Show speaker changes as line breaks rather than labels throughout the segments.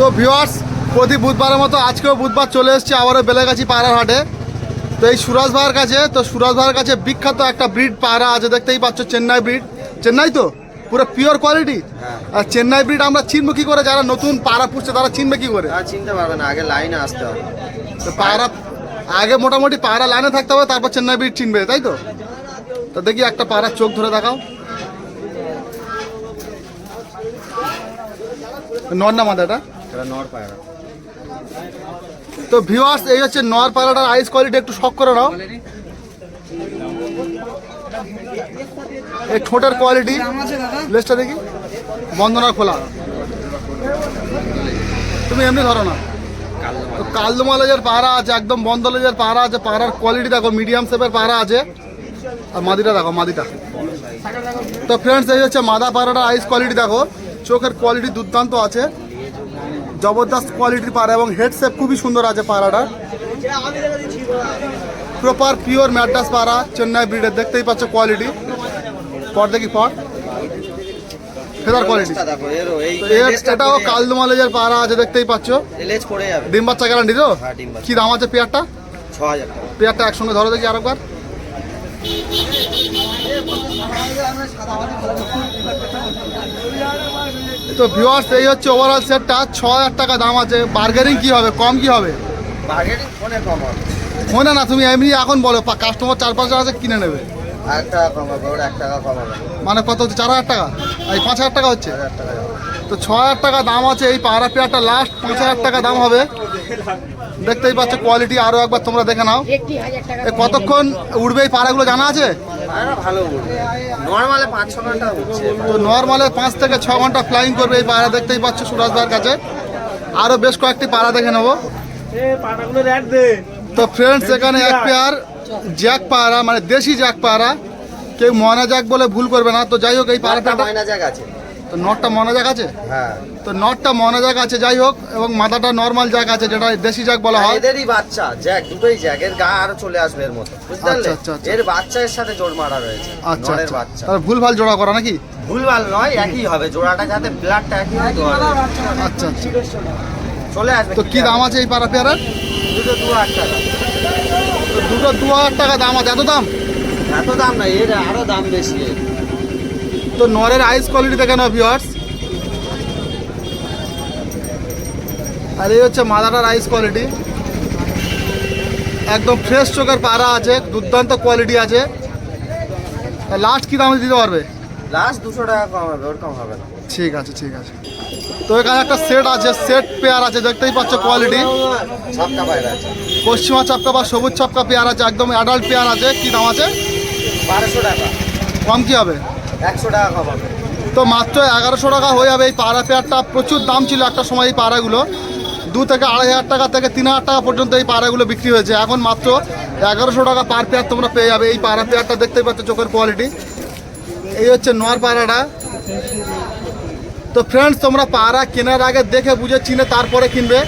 তো ভিওয়ার্স প্রতি বুধবারের মতো আজকেও বুধবার চলে এসেছে আবারও বেলেগাছি পায়রার হাটে। তো এই সুরাজ ভাইয়ের কাছে তো সুরাজ ভাইয়ের কাছে বিখ্যাত একটা ব্রিড পায়রা আছে দেখতেই পাচ্ছ চেন্নাই ব্রিড চেন্নাই তো? পুরো পিওর কোয়ালিটি আর চেন্নাই ব্রিড আমরা চিনবো কি করে? যারা নতুন পায়রা পুষছে তারা চিনবে কি করে?
চিনতে পারবে না আগে লাইনে আসতে হবে।
তো পায়রা আগে মোটামুটি পায়রা লাইনে থাকতে হবে তারপর চেন্নাই ব্রিড চিনবে তাই তো? তো দেখি একটা পায়রার চোখ ধরে দেখাও। নর না মাদাটা? তো ভিউয়ার্স এই হচ্ছে নর পায়রাটার আইস কোয়ালিটি একটু শক করে নাও। এই ঠোঁটের কোয়ালিটি লেসটা দেখি। বন্দনা খোলা। তুমি এমনি ধরো না। তো কালদমা লেজের পাহারা আছে, একদম বন্ধ লেজের পাহারা আছে পাহারার কোয়ালিটি দেখো মিডিয়াম শেপের পাহারা আছে। আর মাদিটা দেখো, মাদিটা। তো ফ্রেন্ডস এই হচ্ছে মাদা পাহারাটার আইস কোয়ালিটি দেখো। চোখের কোয়ালিটি দুর্দান্ত আছে। জবরদস্ত কোয়ালিটির পাড়া এবং হেড শেপ খুবই সুন্দর আছে পাড়াটা। প্রপার পিওর ম্যাড্রাস পাড়া চেন্নাই ব্রিডের দেখতেই পাচ্ছ কোয়ালিটি পর দেখি পর। ফেদার কোয়ালিটি
এই
পাড়া আছে দেখতেই পাচ্ছ।
লেজ পড়ে
ডিম বাচ্চা গ্যারান্টি তো?
হ্যাঁ, ডিম
কি দাম আছে পেয়ারটা? পেয়ারটা একসঙ্গে ধরো দেখি আরেকবার। তো ভিউয়ার্স এই হচ্ছে ওভারঅল সেটটা ছ হাজার টাকা দাম আছে। বার্গেনিং কি হবে? কম কি হবে?
বার্গেনিং ফোনে কম হবে।
মনে না তুমি এমনি এখন বলো কাস্টমার চার পাঁচ হাজার কিনে নেবে। মানে কত হচ্ছে? চার হাজার টাকা? এই পাঁচ হাজার টাকা হচ্ছে। তো ছ হাজার টাকা দাম আছে এই পাহাড়া পেয়ারটা লাস্ট পাঁচ হাজার টাকা দাম হবে। দেখতেই পাচ্ছ কোয়ালিটি আরও একবার তোমরা দেখে নাও। এ কতক্ষণ উঠবে এই পাড়াগুলো জানা আছে? তো নর্মালে পাঁচ থেকে ছ ঘণ্টা ফ্লাইং করবে এই পাড়া দেখতেই পাচ্ছ সুরাজ ভাইয়ের কাছে। আরও বেশ কয়েকটি পাড়া দেখে নেব। তো ফ্রেন্ডস এখানে এক পেয়ার জ্যাক পাড়া মানে দেশি জ্যাক পাড়া। কেউ ময়না জ্যাক বলে ভুল করবে না। তো যাই হোক এই পাড়াটা
মাইনা জায়গা আছে।
তো নটটা ময়না জ্যাক আছে?
হ্যাঁ।
তো নটটা ময়না জ্যাক আছে যাই হোক এবং মাথাটা নর্মাল জ্যাক আছে যেটা দেশি জ্যাক বলা হয়।
এদেরই বাচ্চা জ্যাক দুটোই জ্যাক এর গা আরও চলে আসবে এর মতো বুঝতে
আচ্ছা, আচ্ছা, আচ্ছা।
এর বাচ্চা এর সাথে জোড় মারা রয়েছে
আচ্ছা
নরের
আচ্ছা।
বাচ্চা।
তাহলে ভুল ভালো জোড়া করা নাকি?
ভুলভাল নয় একই হবে জোড়াটা যাতে ব্লাডটা একই হয় তো
আচ্ছা আচ্ছা।
চলে আসবে
তো কি দাম আছে এই পাড়া পেয়ারের?
দুটো দু হাজার টাকা।
তো দুটো দু হাজার টাকা দাম আছে এত দাম?
এত দাম না এর আরও দাম বেশি এর।
তো নরের আইস কোয়ালিটি দেখে নাও ভিউয়ার্স আর এই হচ্ছে মাদাটার আইস কোয়ালিটি একদম ফ্রেশ চোখের পাড়া আছে দুর্দান্ত কোয়ালিটি আছে। লাস্ট কি দামে দিতে পারবে?
লাস্ট দুশো টাকা কম হবে ওর কম হবে না।
ঠিক আছে ঠিক আছে। তো এখানে একটা সেট আছে সেট পেয়ার আছে দেখতেই পাচ্ছ কোয়ালিটি
আছে।
পশ্চিমা চাপকা বা সবুজ চাপকা পেয়ার আছে একদম অ্যাডাল্ট পেয়ার আছে। কী দাম আছে?
বারোশো টাকা।
কম কী হবে?
একশো টাকা
তো মাত্র এগারোশো টাকা হয়ে যাবে এই পাড়া পেয়ারটা। প্রচুর দাম ছিল একটা সময় এই পাড়াগুলো দু থেকে আড়াই হাজার টাকা থেকে তিন হাজার টাকা পর্যন্ত এই পাড়াগুলো বিক্রি হয়েছে। এখন মাত্র এগারোশো টাকা পার পেয়ার তোমরা পেয়ে যাবে এই পাড়া পেয়ারটা। দেখতেই পাচ্ছ চোখের কোয়ালিটি এই হচ্ছে নোয়ার পাড়াটা তো ফ্রেন্ডস তোমরা পাড়া কেনার আগে দেখে বুঝে চিনে তারপরে কিনবে।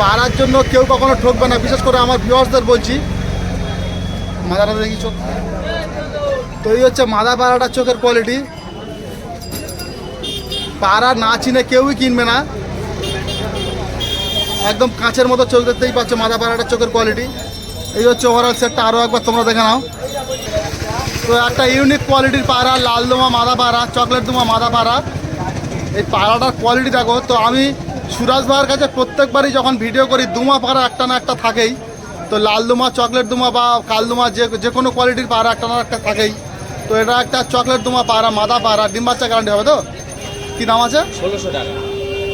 পাড়ার জন্য কেউ কখনো ঠকবে না। বিশেষ করে আমার ভিউয়ার্সদের বলছি। মাদাটা দেখি চোখ। তো এই হচ্ছে মাদা পাড়াটার চোখের কোয়ালিটি পাড়া না চিনে কেউই কিনবে না। একদম কাঁচের মতো চোখ দেখতেই পাচ্ছ মাদা পাড়াটার চোখের কোয়ালিটি এই হচ্ছে ওভারঅল সেটটা আরও একবার তোমরা দেখে নাও। তো একটা ইউনিক কোয়ালিটির পাড়া, লাল দোমা মাদা পাড়া চকলেট দোমা মাদা পাড়া। এই পাড়াটার কোয়ালিটি দেখো, তো আমি সুরাজ ভাইয়ের কাছে প্রত্যেকবারই যখন ভিডিও করি, দুমা পাড়া একটা না একটা থাকেই। তো লাল দুমা চকলেট দুমা বা কাল দুমা যে যে কোনো কোয়ালিটির পাড়া একটা না একটা থাকেই। তো এটা একটা চকলেট দুমা পাড়া মাদা পাড়া ডিম বাচ্চা গ্যারান্টি হবে তো? কী দাম আছে?
ষোলোশো টাকা।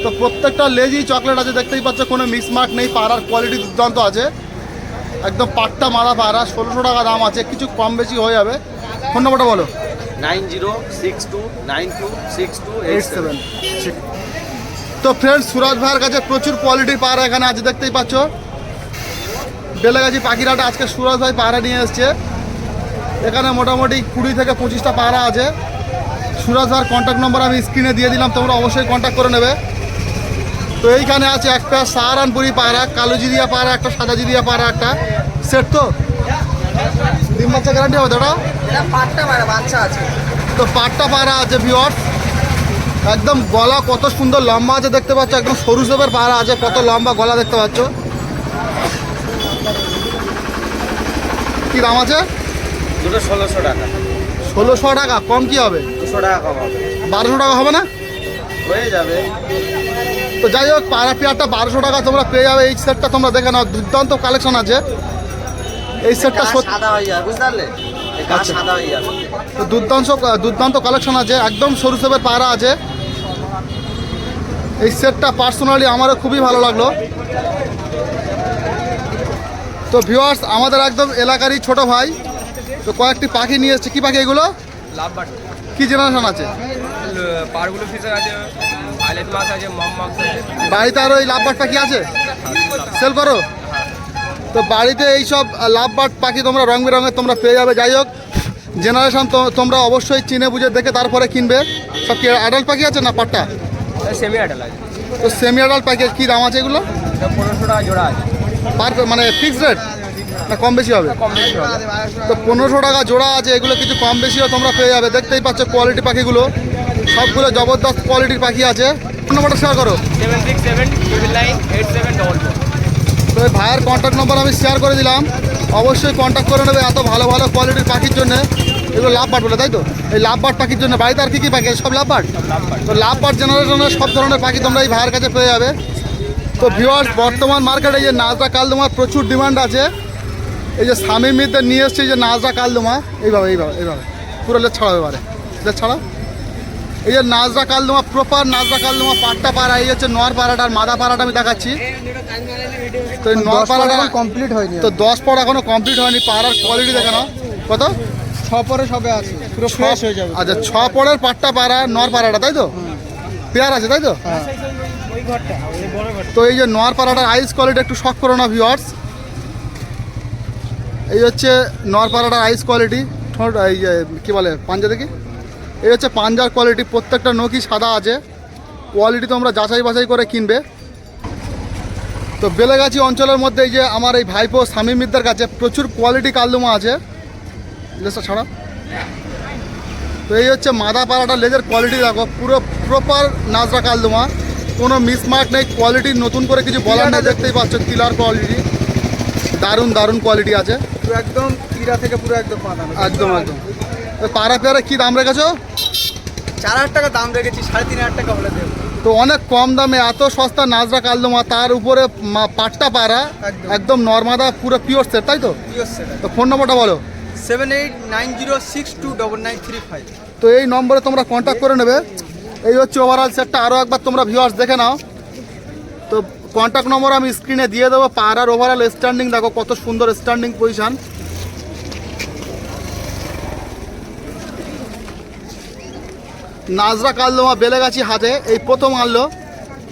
তো প্রত্যেকটা লেজই চকলেট আছে দেখতেই পাচ্ছ কোনো মিক্স মার্ক নেই পাড়ার কোয়ালিটি দুর্দান্ত আছে। একদম পাট্টা মাদা পাড়া ষোলোশো টাকা দাম আছে কিছু কম বেশি হয়ে যাবে। ফোন নম্বরটা বলো।
Nine zero six two nine two six two
eight seven. তো ফ্রেন্ডস সুরাজ ভাইয়ের কাছে প্রচুর কোয়ালিটির পাড়া এখানে আছে দেখতেই পাচ্ছ। বেলেগাছি পাখিরাটা আজকে সুরাজ ভাই পাড়া নিয়ে এসছে। এখানে মোটামুটি কুড়ি থেকে পঁচিশটা পাড়া আছে। সুরাজ ভাইয়ের কন্ট্যাক্ট নম্বর আমি স্ক্রিনে দিয়ে দিলাম তোমরা অবশ্যই কন্ট্যাক্ট করে নেবে। তো এইখানে আছে একটা সাহারানপুরি পায়রা কালো জিরিয়া পায়রা একটা সাদা জিরিয়া পায়রা একটা। সেট তো? ডিম বাচ্চা গ্যারান্টি হবে
দাদা পাটটা পায়রা বাচ্চা আছে।
তো পাটটা পায়রা আছে ভিওয়ার্স একদম গলা কত সুন্দর লম্বা আছে দেখতে পাচ্ছ একদম সরু সেপের পাড়া আছে কত লম্বা গলা দেখতে পাচ্ছ। কি দাম আছে?
দুটো ষোলোশো টাকা।
ষোলোশো টাকা কম কি হবে?
দুশো টাকা কম হবে।
বারোশো টাকা হবে না?
হয়ে যাবে।
তো যাই হোক পাড়া পেয়ারটা বারোশো টাকা তোমরা পেয়ে যাবে। এই সেটটা তোমরা দেখে নাও দুর্দান্ত কালেকশন আছে। এই সেটটা
সাদা হয়ে যাবে বুঝতে
আচ্ছা।
সাদা হয়ে যাবে।
তো দুর্দান্ত দুর্দান্ত কালেকশন আছে একদম সরু সেপের পাড়া আছে। এই সেটটা পার্সোনালি আমারও খুবই ভালো লাগল। তো ভিউয়ার্স আমাদের একদম এলাকারই ছোট ভাই। তো কয়েকটি পাখি নিয়ে এসছে। কি পাখি এগুলো? কি জেনারেশন আছে?
পারগুলো ফিশার আছে আইলেট মাছ আছে মম মাছ আছে।
বাড়িতে আরও এই লাভবার্ড পাখি আছে? সেল করো। তো বাড়িতে এইসব লাভবার্ড পাখি তোমরা রং বেরঙের তোমরা পেয়ে যাবে। যাই হোক জেনারেশন তোমরা অবশ্যই চিনে বুঝে দেখে তারপরে কিনবে। সব কি অ্যাডাল্ট পাখি আছে না পাট্টা?
সেমি আছে।
তো সেমি অ্যাডাল্ট পাখির কী দাম আছে এগুলো?
পনেরোশো টাকা জোড়া আছে।
পার মানে ফিক্সড রেট কম বেশি হবে?
কম বেশি হবে।
তো পনেরোশো টাকা জোড়া আছে এগুলো কিছু কম বেশিও তোমরা পেয়ে যাবে। দেখতেই পাচ্ছ কোয়ালিটি পাখিগুলো। সবগুলো জবরদস্ত কোয়ালিটির পাখি আছে। নাম্বারটা শেয়ার করো। তো এই ভাইয়ের কন্ট্যাক্ট নম্বর আমি শেয়ার করে দিলাম। অবশ্যই কন্ট্যাক্ট করে নেবে এত ভালো ভালো কোয়ালিটির পাখির জন্য। এগুলো লাভ বাট বলে তাই তো? এই লাভ বাট পাখির জন্য। বাড়িতে আর কী কী পাখি আছে? সব লাভ বাট তো লাভ বাট জেনারেশনের সব ধরনের পাখি তোমরা এই ভাইয়ের কাছে পেয়ে যাবে। তো ভিওয়ার্স বর্তমান মার্কেটে যে নাজরা কালদুমার প্রচুর ডিমান্ড আছে। এই যে স্বামী মিদ্দের নিয়ে এসছে এই যে নাজরা কালদুমা এইভাবে এইভাবে এইভাবে। পুরো লেজ ছাড়াও এবারে। লেজ ছাড়াও। এই যে নাজরা কালদুমা প্রপার নাজরা কালদুমা পাট্টা পাড়া এই হচ্ছে পাড়াটা আর মাদা পাড়াটা আমি দেখাচ্ছি। তো এই নোয়ার পাড়াটা
কমপ্লিট হয়নি
তো দশ পর এখনও কমপ্লিট হয়নি পাড়ার কোয়ালিটি দেখে নাও। কত?
ছ পরে সবে আছে পুরো ফ্রেশ হয়ে যাবে।
আচ্ছা ছ পরের পাট্টা পাড়া নর পাড়াটা তাই তো? পেয়ার আছে তাই তো?
হ্যাঁ।
তো এই যে নোয়ার পাড়াটার আইস কোয়ালিটি একটু শখ করো না ভিওয়ার্স এই হচ্ছে নোয়ার পাড়াটার আইস কোয়ালিটি ঠোঁট, এই কী বলে, পাঞ্জা দেখি? এই হচ্ছে পাঞ্জার কোয়ালিটি প্রত্যেকটা নখই সাদা আছে। কোয়ালিটি তোমরা যাচাই বাছাই করে কিনবে। তো বেলেগাছি অঞ্চলের মধ্যে এই যে আমার এই ভাইপো স্বামী মিদ্দার কাছে প্রচুর কোয়ালিটি কালদুমা আছে। লেসটা ছাড়া? তো এই হচ্ছে মাদা পাড়াটা লেজের কোয়ালিটি দেখো, পুরো প্রপার নাজরা কালদুমা। কোনো মিসমার্ক নেই কোয়ালিটি নতুন করে কিছু বলার নেই, দেখতেই পাচ্ছ কিলার কোয়ালিটি দারুণ দারুণ কোয়ালিটি আছে।
একদম কিরা থেকে পুরো একদম পাতানো
একদম একদম। পাড়া পেয়ারা কী দাম রেখেছো?
চার হাজার টাকা দাম রেখেছি সাড়ে তিন হাজার টাকা হলে দেবো।
তো অনেক কম দামে এত সস্তা নাজরা কালদুমা তার উপরে পাট্টা পাড়া
একদম।
একদম নর্মাদা পুরো পিওর সেট তাই তো?
পিওর সেটা
তো ফোন নম্বরটা বলো।
Seven eight nine zero six two double nine three five.
তো এই নম্বরে তোমরা কন্ট্যাক্ট করে নেবে। এই হচ্ছে ওভারঅল সেটটা আরও একবার তোমরা ভিউয়ার্স দেখে নাও। তো কন্ট্যাক্ট নম্বর আমি স্ক্রিনে দিয়ে দেবো। পাড়ার ওভারঅল স্ট্যান্ডিং দেখো কত সুন্দর স্ট্যান্ডিং পজিশন নাজরা কালদোমা বেলেগাছি হাতে এই প্রথম আনলো।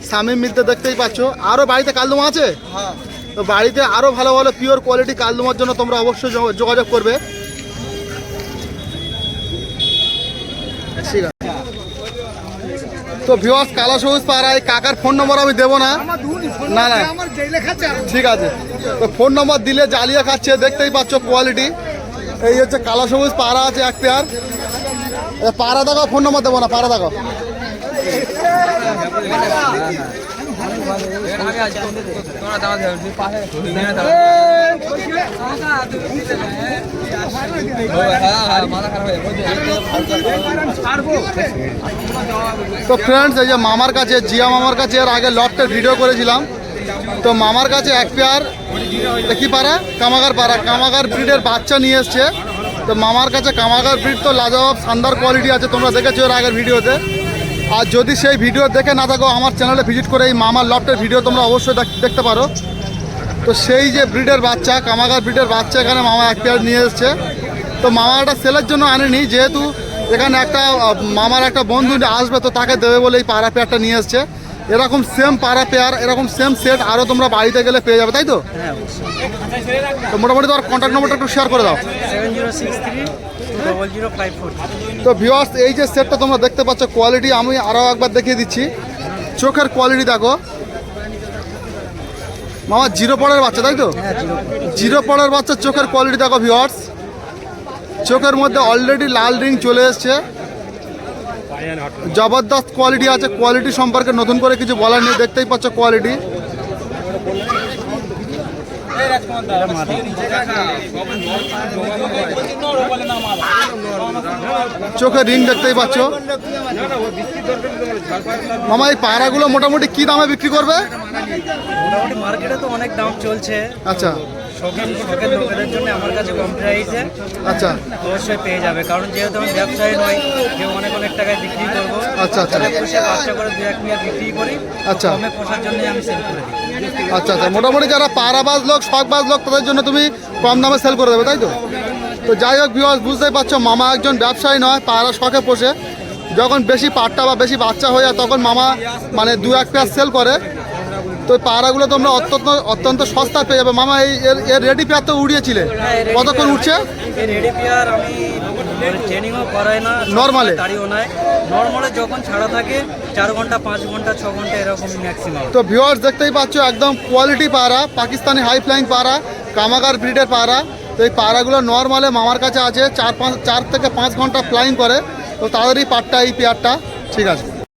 স্বামী মিলতে দেখতেই পাচ্ছ। আরও বাড়িতে কালদোমা আছে?
হ্যাঁ।
তো বাড়িতে আরও ভালো ভালো পিওর কোয়ালিটি কালদুমার জন্য তোমরা অবশ্যই যোগ- যোগাযোগ করবে। ঠিক আছে। তো ভিওয়ার্স কালা সবুজ পাড়ায় কাকার ফোন নম্বর আমি দেবো না। না না ঠিক আছে তো ফোন নম্বর দিলে জ্বালিয়ে খাচ্ছে দেখতেই পাচ্ছ কোয়ালিটি এই হচ্ছে কালো সবুজ পাড়া আছে এক পেয়ার পাড়া দেখো ফোন নম্বর দেবো না পাড়া দেখো
মাথা খারাপ হয়ে
তো ফ্রেন্ডস এই যে মামার কাছে, জিয়া মামার কাছে এর আগে লফটের ভিডিও করেছিলাম। তো মামার কাছে এক পেয়ার কি পাড়া? কামাগার পাড়া। কামাগার ব্রিডের বাচ্চা নিয়ে এসছে। তো মামার কাছে কামাগার ব্রিড তো লাজবাব, শানদার কোয়ালিটি আছে, তোমরা দেখেছ এর আগের ভিডিওতে আর যদি সেই ভিডিও দেখে না থাকো, আমার চ্যানেলে ভিজিট করে এই মামার লফটের ভিডিও তোমরা অবশ্যই দেখ- দেখতে পারো। তো সেই যে ব্রিডের বাচ্চা, কামাগার ব্রিডের বাচ্চা এখানে মামা এক পেয়ার নিয়ে এসছে। তো মামা একটা সেলের জন্য আনেনি, যেহেতু এখানে একটা মামার একটা বন্ধু আসবে তো তাকে দেবে বলে এই পাড়া পেয়ারটা নিয়ে এসছে। এরকম সেম পাড়া পেয়ার এরকম সেম সেট আরও তোমরা বাড়িতে গেলে পেয়ে যাবে তাই তো? তো মোটামুটি তোমার কন্ট্যাক্ট নম্বরটা একটু শেয়ার করে দাও। তো ভিওয়ার্স এই যে সেটটা তোমরা দেখতে পাচ্ছ কোয়ালিটি আমি আরও একবার দেখিয়ে দিচ্ছি। চোখের কোয়ালিটি দেখো। মামা জিরো পড়ের বাচ্চা তাই তো? জিরো পড়ের বাচ্চা চোখের কোয়ালিটি দেখো ভিউয়ার্স চোখের মধ্যে অলরেডি লাল রিং চলে এসছে। জবরদস্ত কোয়ালিটি আছে কোয়ালিটি সম্পর্কে নতুন করে কিছু বলার নেই দেখতেই পাচ্ছ কোয়ালিটি চোখে রিং দেখতেই পাচ্ছ। মামা এই পায়রাগুলো মোটামুটি কি দামে বিক্রি করবে?
মোটামুটি মার্কেটে তো অনেক দাম চলছে।
আচ্ছা।
শখের শখের লোকেদের জন্য আমার কাছে কম প্রাইসে
আচ্ছা।
অবশ্যই পেয়ে যাবে কারণ যেহেতু আমি ব্যবসায়ী নই যে অনেক অনেক টাকায় বিক্রি করব।
আচ্ছা, আচ্ছা।
তাহলে পুষে করে দু এক মিনিট বিক্রি করি।
আচ্ছা।
কমে পোষার জন্য আমি সেল করে দিই।
আচ্ছা আচ্ছা। মোটামুটি যারা পাড়াবাজ লোক শখবাজ লোক তাদের জন্য তুমি কম দামে সেল করে দেবে তাই তো? তো যাই হোক বুঝতেই পারছ মামা একজন ব্যবসায়ী নয় পাড়া শখে পোষে। যখন বেশি পাট্টা বা বেশি বাচ্চা হয়ে যায় তখন মামা মানে দু এক পেয়ার সেল করে। তো এই পাড়াগুলো তোমরা অত্যন্ত অত্যন্ত সস্তা পেয়ে যাবে। মামা এই এর রেডি পেয়ার তো উড়িয়েছিলে। কতক্ষণ উঠছে
রেডি পেয়ার আমি ট্রেনিংও করাই না
Normal-এ?
নাই। নর্মালে যখন ছাড়া থাকে চার ঘণ্টা পাঁচ ঘণ্টা ছ ঘণ্টা এরকম ম্যাক্সিমাম
তো ভিউয়ার্স দেখতেই পাচ্ছ একদম কোয়ালিটি পাড়া পাকিস্তানি হাই ফ্লাইং পাড়া কামাগার ব্রিডের পাড়া তো এই পাড়াগুলো নর্মালে মামার কাছে আছে চার পাঁচ চার থেকে পাঁচ ঘণ্টা ফ্লাইং করে। তো তাদেরই পাটটা এই পেয়ারটা। ঠিক আছে।